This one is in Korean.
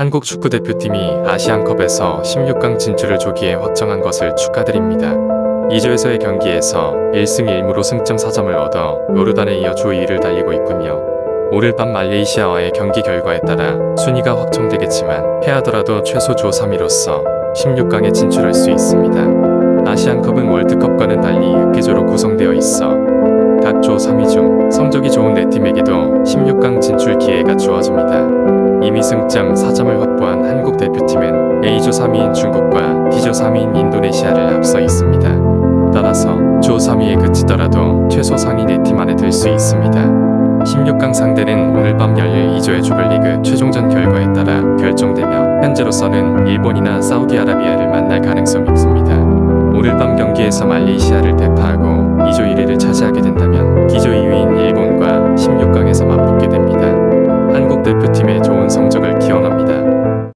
한국 축구대표팀이 아시안컵에서 16강 진출을 조기에 확정한 것을 축하드립니다. 2조에서의 경기에서 1승 1무로 승점 4점을 얻어 요르단에 이어 조 2위를 달리고 있군요. 오늘 밤 말레이시아와의 경기 결과에 따라 순위가 확정되겠지만 패하더라도 최소 조 3위로서 16강에 진출할 수 있습니다. 아시안컵은 월드컵과는 달리 6개조로 구성되어 있어 각 조 3위 중 성적이 좋은 4팀에게도 16강 진출 기회가 주어집니다. 이미 승점 4점을 확보한 한국 대표팀은 A조 3위인 중국과 B조 3위인 인도네시아를 앞서 있습니다. 따라서 조 3위에 그치더라도 최소 상위 4팀 안에 들 수 있습니다. 16강 상대는 오늘 밤 열릴 2조의 조별리그 최종전 결과에 따라 결정되며 현재로서는 일본이나 사우디아라비아를 만날 가능성이 있습니다. 오늘 밤 경기에서 말레이시아를 대파하고 대표팀의 좋은 성적을 기원합니다.